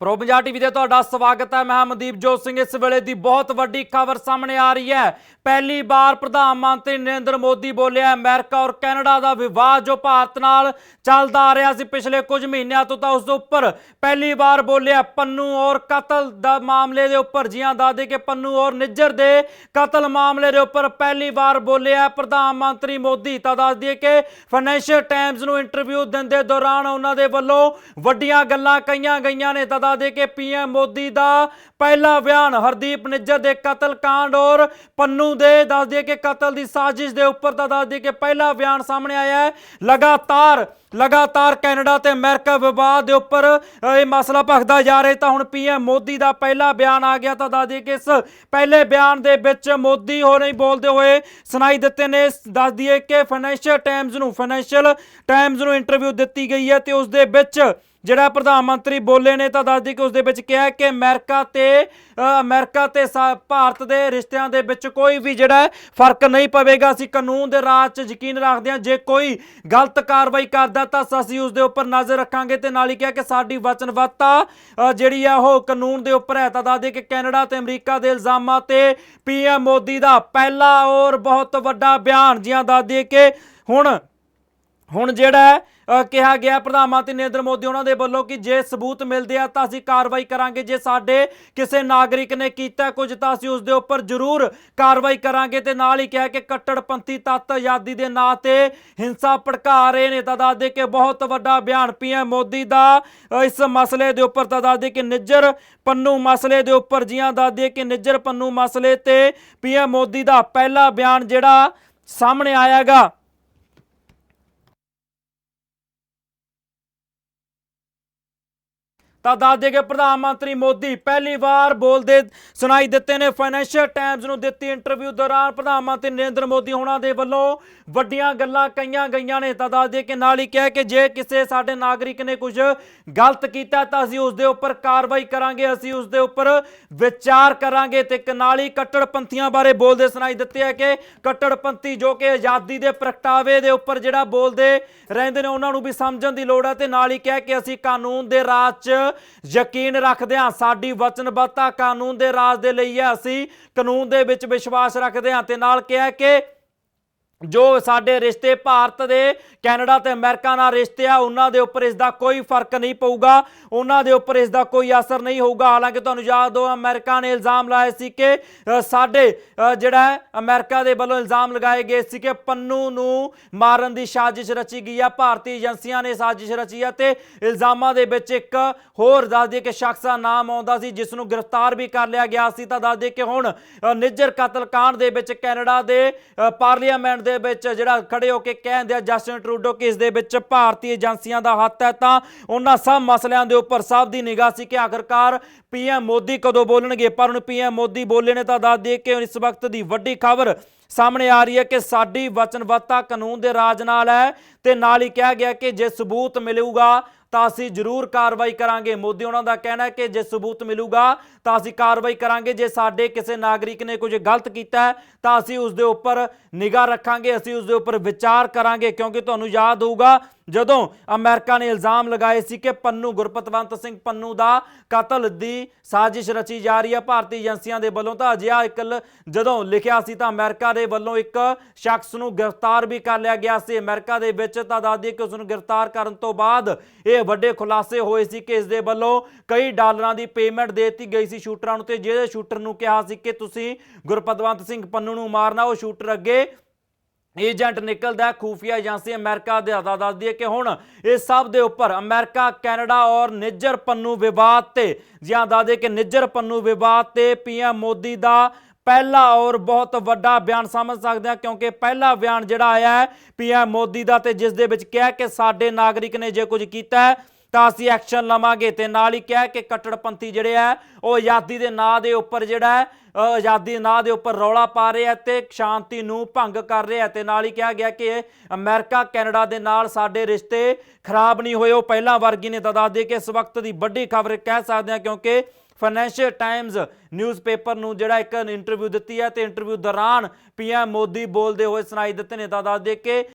Pro Punjab TV ਤੇ ਤੁਹਾਡਾ ਸਵਾਗਤ ਹੈ। ਮੈਂ ਮਨਦੀਪ ਜੋਤ ਸਿੰਘ। ਇਸ ਵੇਲੇ ਦੀ ਬਹੁਤ ਵੱਡੀ ਖਬਰ ਸਾਹਮਣੇ ਆ ਰਹੀ ਹੈ। ਪਹਿਲੀ ਵਾਰ ਪ੍ਰਧਾਨ ਮੰਤਰੀ ਨਰਿੰਦਰ ਮੋਦੀ ਬੋਲਿਆ, ਅਮਰੀਕਾ ਔਰ ਕੈਨੇਡਾ ਦਾ ਵਿਵਾਦ ਜੋ ਭਾਰਤ ਨਾਲ ਚੱਲਦਾ ਆ ਰਿਹਾ ਸੀ ਪਿਛਲੇ ਕੁਝ ਮਹੀਨਿਆਂ ਤੋਂ ਤਾਂ ਉਸ ਦੇ ਉੱਪਰ ਪਹਿਲੀ ਵਾਰ ਬੋਲਿਆ, ਪੰਨੂ ਔਰ ਕਤਲ ਦਾ ਮਾਮਲੇ ਦੇ ਉੱਪਰ, ਜੀਆਂ ਦਾਦੇ ਕੇ ਪੰਨੂ ਔਰ ਨਿੱਜਰ ਦੇ ਕਤਲ ਮਾਮਲੇ ਦੇ ਉੱਪਰ ਪਹਿਲੀ ਵਾਰ ਬੋਲਿਆ ਪ੍ਰਧਾਨ ਮੰਤਰੀ ਮੋਦੀ। ਤਾਂ ਦੱਸ ਦਈਏ ਕਿ ਫਾਈਨੈਂਸ਼ੀਅਲ ਟਾਈਮਜ਼ ਨੂੰ ਇੰਟਰਵਿਊ ਦਿੰਦੇ ਦੌਰਾਨ ਉਹਨਾਂ ਦੇ ਵੱਲੋਂ ਵੱਡੀਆਂ ਗੱਲਾਂ ਕਹੀਆਂ ਗਈਆਂ ਨੇ। ਤਾਂ ਦੱਸ ਦਈਏ ਕਿ ਪੀਐਮ ਮੋਦੀ ਦਾ ਪਹਿਲਾ ਬਿਆਨ। ਹਰਦੀਪ ਨਿੱਜਰ ਦੇ ਕਤਲ ਕਾਂਡ ਔਰ ਪੰਨੂ ਦੇ ਦੱਸ ਦਈਏ ਕਿ ਕਤਲ ਦੀ ਸਾਜ਼ਿਸ਼ ਦੇ ਉੱਪਰ ਤਾਂ ਦੱਸ ਦਈਏ ਕਿ ਪਹਿਲਾ ਬਿਆਨ ਸਾਹਮਣੇ ਆਇਆ ਹੈ। ਲਗਾਤਾਰ ਲਗਾਤਾਰ ਕੈਨੇਡਾ ਤੇ ਅਮਰੀਕਾ ਵਿਵਾਦ ਦੇ ਉੱਪਰ ਇਹ ਮਸਲਾ ਭਖਦਾ ਜਾ ਰਿਹਾ ਤਾਂ ਹੁਣ ਪੀਐਮ ਮੋਦੀ ਦਾ ਪਹਿਲਾ ਬਿਆਨ ਆ ਗਿਆ ਤਾਂ ਦੱਸ ਦਈਏ ਕਿ ਇਸ ਪਹਿਲੇ ਬਿਆਨ ਦੇ ਵਿੱਚ ਮੋਦੀ ਹੋ ਨਹੀਂ ਬੋਲਦੇ ਹੋਏ ਸੁਣਾਈ ਦਿੱਤੇ ਨੇ। ਦੱਸ ਦਈਏ ਕਿ ਫਾਈਨੈਂਸ਼ੀਅਲ ਟਾਈਮਜ਼ ਨੂੰ, ਫਾਈਨੈਂਸ਼ੀਅਲ ਟਾਈਮਜ਼ ਨੂੰ ਇੰਟਰਵਿਊ ਦਿੱਤੀ ਗਈ ਹੈ ਤੇ ਉਸ ਦੇ ਵਿੱਚ ਜਿਹੜਾ ਪ੍ਰਧਾਨ ਮੰਤਰੀ ਬੋਲੇ ਨੇ ਤਾਂ ਦੱਸਦੀ ਕਿ ਉਸ ਦੇ ਵਿੱਚ ਕਿਹਾ ਕਿ ਅਮਰੀਕਾ ਤੇ ਅ, ਅਮਰੀਕਾ ਤੇ ਸਾ- ਭਾਰਤ ਦੇ ਰਿਸ਼ਤਿਆਂ ਦੇ ਵਿੱਚ ਕੋਈ ਵੀ ਜਿਹੜਾ ਫ਼ਰਕ ਨਹੀਂ ਪਵੇਗਾ। ਅਸੀਂ ਕਾਨੂੰਨ ਦੇ ਰਾਜ 'ਚ ਯਕੀਨ ਰੱਖਦੇ ਹਾਂ ਜੇ ਕੋਈ ਗਲਤ ਕਾਰਵਾਈ ਕਰਦਾ ਤਾਂ ਅਸੀਂ ਉਸ ਦੇ ਉੱਪਰ ਨਜ਼ਰ ਰੱਖਾਂਗੇ। ਤੇ ਨਾਲ ਹੀ ਕਿਹਾ ਕਿ ਸਾਡੀ ਵਚਨਬੱਧਤਾ ਜਿਹੜੀ ਆ ਉਹ ਕਾਨੂੰਨ ਦੇ ਉੱਪਰ ਹੈ। ਤਾਂ ਦੱਸਦੇ ਕਿ ਕੈਨੇਡਾ ਤੇ ਅਮਰੀਕਾ ਦੇ ਇਲਜ਼ਾਮਾਂ ਤੇ ਪੀਐਮ ਮੋਦੀ ਦਾ ਪਹਿਲਾ ਔਰ ਬਹੁਤ ਵੱਡਾ ਬਿਆਨ ਜੀਆਂ ਦੱਸਦੀ ਕਿ ਹੁਣ ਹੁਣ ਜਿਹੜਾ ਕਿਹਾ ਗਿਆ, ਪ੍ਰਧਾਨ ਮੰਤਰੀ ਨਰਿੰਦਰ ਮੋਦੀ ਉਹਨਾਂ ਦੇ ਵੱਲੋਂ ਕਿ ਜੇ ਸਬੂਤ ਮਿਲਦੇ ਆ ਤਾਂ ਅਸੀਂ ਕਾਰਵਾਈ ਕਰਾਂਗੇ। ਜੇ ਸਾਡੇ ਕਿਸੇ ਨਾਗਰਿਕ ਨੇ ਕੀਤਾ ਕੁਝ ਤਾਂ ਅਸੀਂ ਉਸ ਦੇ ਉੱਪਰ ਜ਼ਰੂਰ ਕਾਰਵਾਈ ਕਰਾਂਗੇ। ਤੇ ਨਾਲ ਹੀ ਕਿਹਾ ਕਿ ਕੱਟੜਪੰਥੀ ਤੱਤ ਆਜ਼ਾਦੀ ਦੇ ਨਾਂ ਤੇ ਹਿੰਸਾ ਭੜਕਾ ਰਹੇ ਨੇ। ਤਾਂ ਦੱਸਦੇ ਕਿ ਬਹੁਤ ਵੱਡਾ ਬਿਆਨ ਪੀਐਮ ਮੋਦੀ ਦਾ ਇਸ ਮਸਲੇ ਦੇ ਉੱਪਰ। ਤਾਂ ਦੱਸਦੇ ਕਿ ਨਿੱਜਰ ਪੰਨੂ ਮਸਲੇ ਦੇ ਉੱਪਰ ਜੀਆਂ ਦੱਸਦੇ ਕਿ ਨਿੱਜਰ ਪੰਨੂ ਮਸਲੇ ਤੇ ਪੀਐਮ ਮੋਦੀ ਦਾ ਪਹਿਲਾ ਬਿਆਨ ਜਿਹੜਾ ਸਾਹਮਣੇ ਆਇਆਗਾ। ਤਾਂ ਦੱਸ ਦੇ ਕਿ ਪ੍ਰਧਾਨ ਮੰਤਰੀ ਮੋਦੀ ਪਹਿਲੀ ਵਾਰ ਬੋਲਦੇ ਸੁਣਾਈ ਦਿੱਤੇ ਨੇ ਫਾਈਨੈਂਸ਼ੀਅਲ ਟਾਈਮਜ਼ ਨੂੰ ਦਿੱਤੀ ਇੰਟਰਵਿਊ ਦੌਰਾਨ ਪ੍ਰਧਾਨ ਮੰਤਰੀ ਨਰਿੰਦਰ ਮੋਦੀ ਹੋਣਾ ਦੇ ਵੱਲੋਂ ਵੱਡੀਆਂ ਗੱਲਾਂ ਕਹੀਆਂ ਗਈਆਂ ਨੇ। ਤਾਂ ਦੱਸ ਦੇ ਕਿ ਨਾਲ ਹੀ ਕਿਹਾ ਕਿ ਜੇ ਕਿਸੇ ਸਾਡੇ ਨਾਗਰਿਕ ਨੇ ਕੁਝ ਗਲਤ ਕੀਤਾ ਤਾਂ ਅਸੀਂ ਉਸ ਦੇ ਉੱਪਰ ਕਾਰਵਾਈ ਕਰਾਂਗੇ, ਅਸੀਂ ਉਸ ਦੇ ਉੱਪਰ ਵਿਚਾਰ ਕਰਾਂਗੇ ਤੇ ਕਨਾਲੀ ਕੱਟੜਪੰਥੀਆਂ ਬਾਰੇ ਬੋਲਦੇ ਸੁਣਾਈ ਦਿੱਤੇ ਹੈ ਕਿ ਕੱਟੜਪੰਥੀ ਜੋ ਕਿ ਆਜ਼ਾਦੀ ਦੇ ਪ੍ਰਗਟਾਵੇ ਦੇ ਉੱਪਰ ਜਿਹੜਾ ਬੋਲਦੇ ਰਹਿੰਦੇ ਨੇ, ਉਹਨਾਂ ਨੂੰ ਵੀ ਸਮਝਣ ਦੀ ਲੋੜ ਹੈ ਤੇ ਨਾਲ ਹੀ ਕਿਹਾ ਕਿ ਅਸੀਂ ਕਾਨੂੰਨ ਦੇ ਰਾਜ 'ਚ ਯਕੀਨ ਰੱਖਦੇ ਹਾਂ ਸਾਡੀ ਵਚਨਬੱਧਤਾ ਕਾਨੂੰਨ ਦੇ ਰਾਜ ਦੇ ਲਈ ਹੈ। ਅਸੀਂ ਕਾਨੂੰਨ ਦੇ ਵਿੱਚ ਵਿਸ਼ਵਾਸ ਰੱਖਦੇ ਹਾਂ ਤੇ ਨਾਲ ਕਿਹਾ ਕਿ ਜੋ ਸਾਡੇ ਰਿਸ਼ਤੇ ਭਾਰਤ ਦੇ ਕੈਨੇਡਾ ਤੇ ਅਮਰੀਕਾ ਨਾਲ ਰਿਸ਼ਤੇ ਆ ਉਹਨਾਂ ਦੇ ਉੱਪਰ ਇਸ ਦਾ ਕੋਈ ਫ਼ਰਕ ਨਹੀਂ ਪਊਗਾ ਉਹਨਾਂ ਦੇ ਉੱਪਰ ਇਸ ਦਾ ਕੋਈ ਅਸਰ ਨਹੀਂ ਹੋਊਗਾ। ਹਾਲਾਂਕਿ ਤੁਹਾਨੂੰ ਯਾਦ ਹੋ ਅਮਰੀਕਾ ਨੇ ਇਲਜ਼ਾਮ ਲਾਇਆ ਸੀ ਕਿ ਸਾਡੇ ਜਿਹੜਾ ਹੈ ਅਮਰੀਕਾ ਦੇ ਵੱਲੋਂ ਇਲਜ਼ਾਮ ਲਗਾਏ ਗਏ ਸੀ ਕਿ ਪੰਨੂ ਨੂੰ ਮਾਰਨ ਦੀ ਸਾਜ਼ਿਸ਼ ਰਚੀ ਗਈ ਆ। ਭਾਰਤੀ ਏਜੰਸੀਆਂ ਨੇ ਸਾਜ਼ਿਸ਼ ਰਚੀ ਆ ਤੇ ਇਲਜ਼ਾਮਾਂ ਦੇ ਵਿੱਚ ਇੱਕ ਹੋਰ ਦੱਸ ਦਈਏ ਕਿ ਸ਼ਖਸ ਦਾ ਨਾਮ ਆਉਂਦਾ ਸੀ ਜਿਸ ਨੂੰ ਗ੍ਰਿਫਤਾਰ ਵੀ ਕਰ ਲਿਆ ਗਿਆ ਸੀ। ਤਾਂ ਦੱਸ ਦਈਏ ਕਿ ਹੁਣ ਅ, ਨਿੱਜਰ ਕਤਲकांड ਦੇ ਵਿੱਚ ਕੈਨੇਡਾ ਦੇ ਅ, ਪਾਰਲੀਮੈਂਟ ਦੇ ਵਿੱਚ ਜਿਹੜਾ ਖੜੇ ਹੋ ਕੇ ਕਹਿੰਦੇ ਆ ਜਸਟਿਨ ਟਰੂਡੋ ਕਿ ਦੇ ਵਿੱਚ ਭਾਰਤੀ ਏਜੰਸੀਆਂ ਦਾ ਹੱਥ ਹੈ ਤਾਂ ਉਹਨਾਂ ਸਭ ਮਸਲਿਆਂ ਦੇ ਉੱਪਰ ਸਭ ਦੀ ਨਿਗਾਹ ਸੀ ਕਿ ਆਖਰਕਾਰ ਪੀਐਮ ਮੋਦੀ ਕਦੋਂ ਬੋਲਣਗੇ, ਪਰ ਹੁਣ ਪੀਐਮ ਮੋਦੀ ਬੋਲੇ ਨੇ ਤਾਂ ਦੱਸ ਦਈਏ ਕਿ ਇਸ ਵਕਤ ਦੀ ਵੱਡੀ ਖਬਰ ਸਾਹਮਣੇ ਆ ਰਹੀ ਹੈ ਕਿ ਸਾਡੀ ਵਚਨਬੱਧਤਾ ਕਾਨੂੰਨ ਦੇ ਰਾਜ ਨਾਲ ਹੈ ਤੇ ਨਾਲ ਹੀ ਕਿਹਾ ਗਿਆ ਕਿ ਜੇ ਸਬੂਤ ਮਿਲੂਗਾ ਤਾਂ ਅਸੀਂ ਜ਼ਰੂਰ ਕਾਰਵਾਈ ਕਰਾਂਗੇ। ਮੋਦੀ ਉਹਨਾਂ ਦਾ ਕਹਿਣਾ ਹੈ ਕਿ ਜੇ ਸਬੂਤ ਮਿਲੂਗਾ, ਤਾਂ ਅਸੀਂ ਕਾਰਵਾਈ ਕਰਾਂਗੇ। ਜੇ ਸਾਡੇ ਕਿਸੇ ਨਾਗਰਿਕ ਨੇ ਕੁਝ ਗਲਤ ਕੀਤਾ ਹੈ, ਤਾਂ ਅਸੀਂ ਉਸ ਦੇ ਉੱਪਰ ਨਿਗਾਹ ਰੱਖਾਂਗੇ, ਅਸੀਂ ਉਸ ਦੇ ਉੱਪਰ ਵਿਚਾਰ ਕਰਾਂਗੇ, ਕਿਉਂਕਿ ਤੁਹਾਨੂੰ ਯਾਦ ਹੋਊਗਾ ਜਦੋਂ ਅਮਰੀਕਾ ਨੇ ਇਲਜ਼ਾਮ ਲਗਾਏ ਸੀ ਕਿ ਪੰਨੂ ਗੁਰਪਤਵੰਤ ਸਿੰਘ ਪੰਨੂ ਦਾ ਕਤਲ ਦੀ ਸਾਜ਼ਿਸ਼ ਰਚੀ ਜਾ ਰਹੀ ਹੈ, ਭਾਰਤੀ ਏਜੰਸੀਆਂ ਦੇ ਵੱਲੋਂ ਤਾਂ ਅਜਿਹਾ ਇੱਕ ਜਦੋਂ ਲਿਖਿਆ ਸੀ ਤਾਂ ਅਮਰੀਕਾ ਦੇ ਵੱਲੋਂ ਇੱਕ ਸ਼ਖਸ ਨੂੰ ਗ੍ਰਿਫਤਾਰ ਵੀ ਕਰ ਲਿਆ ਗਿਆ ਸੀ। ਅਮਰੀਕਾ ਦੇ ਵਿੱਚ ਤਾਂ ਦੱਸਦੀ ਕਿ ਉਸ ਨੂੰ ਗ੍ਰਿਫਤਾਰ ਕਰਨ ਤੋਂ ਬਾਅਦ ਇਹ ਵੱਡੇ ਖੁਲਾਸੇ ਹੋਏ ਸੀ ਕਿ ਇਸ ਦੇ ਵੱਲੋਂ ਕਈ ਡਾਲਰਾਂ ਦੀ ਪੇਮੈਂਟ ਦੇ ਦਿੱਤੀ ਗਈ ਸੀ ਸ਼ੂਟਰਾਂ ਨੂੰ ਤੇ ਜਿਹੜੇ ਸ਼ੂਟਰ ਨੂੰ ਕਿਹਾ ਸੀ ਕਿ ਤੁਸੀਂ ਗੁਰਪਤਵੰਤ ਸਿੰਘ ਪੰਨੂ ਨੂੰ ਮਾਰਨਾ, ਉਹ ਸ਼ੂਟਰ ਅੱਗੇ ਏਜੰਟ ਨਿਕਲਦਾ ਹੈ, ਖੂਫੀਆ ਏਜੰਸੀ ਅਮਰੀਕਾ ਦੇ ਅਦਾ ਦੱਸਦੀ ਹੈ ਕਿ ਹੁਣ ਇਸ ਸਭ ਦੇ ਉੱਪਰ ਅਮਰੀਕਾ ਕੈਨੇਡਾ ਔਰ ਨਿੱਜਰ ਪੰਨੂ ਵਿਵਾਦ ਤੇ ਜਿਹਾਂ ਦੱਸਦੇ ਕਿ ਨਿੱਜਰ ਪੰਨੂ ਵਿਵਾਦ ਤੇ ਪੀਐਮ ਮੋਦੀ ਦਾ ਪਹਿਲਾ ਔਰ ਬਹੁਤ ਵੱਡਾ ਬਿਆਨ ਸਮਝ ਸਕਦੇ ਹਾਂ ਕਿਉਂਕਿ ਪਹਿਲਾ ਬਿਆਨ ਜਿਹੜਾ ਆਇਆ ਹੈ ਪੀਐਮ ਮੋਦੀ ਦਾ ਤੇ ਜਿਸ ਦੇ ਵਿੱਚ ਕਿਹਾ ਕਿ ਸਾਡੇ ਨਾਗਰਿਕ ਨੇ ਜੇ ਕੁਝ ਕੀਤਾ ਹੈ ਤਾਂ ਅਸੀਂ ਐਕਸ਼ਨ ਲਵਾਂਗੇ ਤੇ ਨਾਲ ਹੀ ਕਿਹਾ ਕਿ ਕੱਟੜਪੰਥੀ ਜਿਹੜੇ ਆ, ਉਹ ਆਜ਼ਾਦੀ ਦੇ ਨਾਂ ਦੇ ਉੱਪਰ ਜਿਹੜਾ ਆਜ਼ਾਦੀ ਦੇ ਨਾਂ ਦੇ ਉੱਪਰ ਰੌਲਾ ਪਾ ਰਿਹਾ ਆ ਤੇ ਸ਼ਾਂਤੀ ਨੂੰ ਭੰਗ ਕਰ ਰਿਹਾ ਆ ਤੇ ਨਾਲ ਹੀ ਕਿਹਾ ਗਿਆ ਕਿ ਅਮਰੀਕਾ, ਕੈਨੇਡਾ ਦੇ ਨਾਲ ਸਾਡੇ ਰਿਸ਼ਤੇ ਖਰਾਬ ਨਹੀਂ ਹੋਏ। ਉਹ ਪਹਿਲਾਂ ਵਰਗੀ ਨੇ ਤਾਂ ਦੱਸ ਦੇ ਕਿ ਇਸ ਵਕਤ ਦੀ ਵੱਡੀ ਖਬਰ ਕਹਿ ਸਕਦੇ ਹਾਂ ਕਿਉਂਕਿ ਫਾਈਨੈਂਸ਼ੀਅਲ ਟਾਈਮਜ਼ ਨਿਊਜ਼ਪੇਪਰ ਨੂੰ ਜਿਹੜਾ ਇੱਕ ਇੰਟਰਵਿਊ ਦਿੱਤੀ ਹੈ ਤੇ ਇੰਟਰਵਿਊ ਦੌਰਾਨ ਪੀਐਮ ਮੋਦੀ ਬੋਲਦੇ ਹੋਏ ਸੁਣਾਈ ਦਿੱਤੇ ਨੇ ਤਾਂ ਦੱਸ ਦੇ ਕਿ